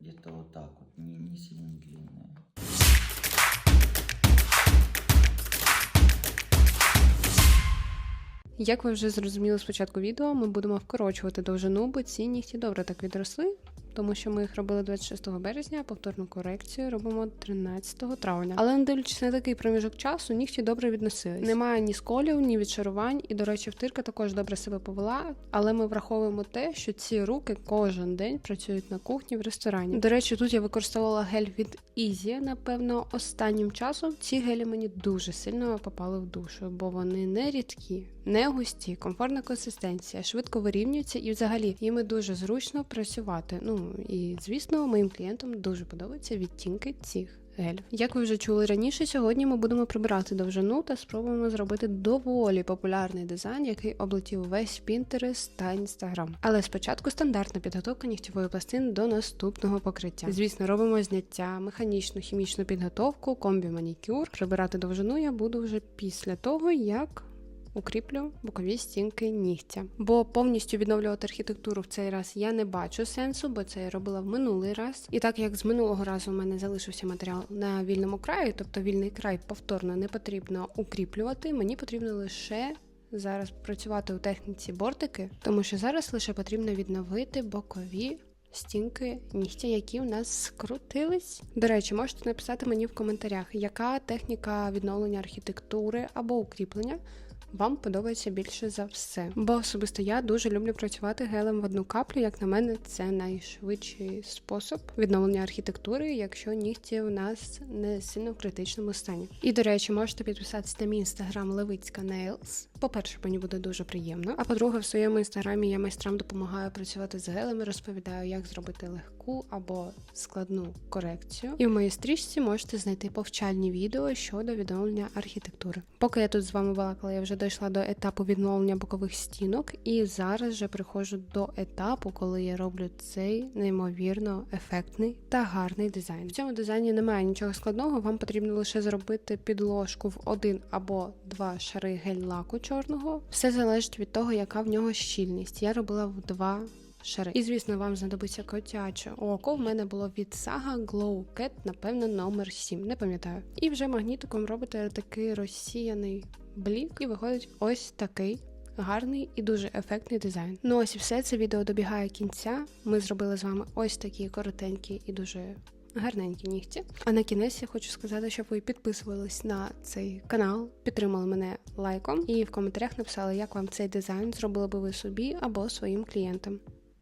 где-то вот так вот, не, не сильно длинная. Як ви вже зрозуміли з початку відео, ми будемо вкорочувати довжину, бо ці нігті добре так відросли, тому що ми їх робили 26 березня, а повторну корекцію робимо 13 травня. Але не дивлячись на такий проміжок часу, нігті добре відносились. Немає ні сколів, ні відшарувань, і, до речі, втирка також добре себе повела. Але ми враховуємо те, що ці руки кожен день працюють на кухні в ресторані. До речі, тут я використовувала гель від Easy, напевно, останнім часом ці гелі мені дуже сильно попали в душу, бо вони не рідкі, не густі, комфортна консистенція, швидко вирівнюються і взагалі їми дуже зручно працювати. Ну і звісно, моїм клієнтам дуже подобаються відтінки цих. Гелів. Як ви вже чули раніше, сьогодні ми будемо прибирати довжину та спробуємо зробити доволі популярний дизайн, який облетів весь Pinterest та Instagram. Але спочатку стандартна підготовка нігтєвої пластини до наступного покриття. Звісно, робимо зняття, механічну хімічну підготовку, комбі манікюр. Прибирати довжину я буду вже після того, як укріплю бокові стінки нігтя. Бо повністю відновлювати архітектуру в цей раз я не бачу сенсу, бо це я робила в минулий раз. І так як з минулого разу у мене залишився матеріал на вільному краї, тобто вільний край повторно не потрібно укріплювати, мені потрібно лише. Зараз працювати у техніці бортики, тому що зараз лише потрібно відновити бокові стінки нігтя, які в нас скрутились. До речі, можете написати мені в коментарях, яка техніка відновлення архітектури або укріплення вам подобається більше за все. Бо особисто я дуже люблю працювати гелем в одну каплю. Як на мене, це найшвидший спосіб відновлення архітектури, якщо нігті у нас не сильно в критичному стані. І до речі, можете підписатися на мій інстаграм Левицька Nails. По-перше, мені буде дуже приємно. А по-друге, в своєму інстаграмі я майстрам допомагаю працювати з гелем, розповідаю, як зробити легку або складну корекцію. І в моїй стрічці можете знайти повчальні відео щодо відновлення архітектури. Поки я тут з вами балакала, я вже дійшла до етапу відновлення бокових стінок, і зараз вже приходжу до етапу, коли я роблю цей неймовірно ефектний та гарний дизайн. В цьому дизайні немає нічого складного. Вам потрібно лише зробити підложку в один або два шари гель-лаку чорного. Все залежить від того, яка в нього щільність. Я робила в два. Шари. І, звісно, вам знадобиться котяче око. В мене було від Saga Glow Cat, напевно, номер 7, не пам'ятаю. І вже магнітиком робите такий розсіяний блік, і виходить ось такий. Гарний і дуже ефектний дизайн. Ну ось і все це відео добігає кінця. Ми зробили з вами ось такі коротенькі і дуже гарненькі нігті. А на кінець я хочу сказати, щоб ви підписувались на цей канал, підтримали мене лайком і в коментарях написали, як вам цей дизайн зробили би ви собі або своїм клієнтам.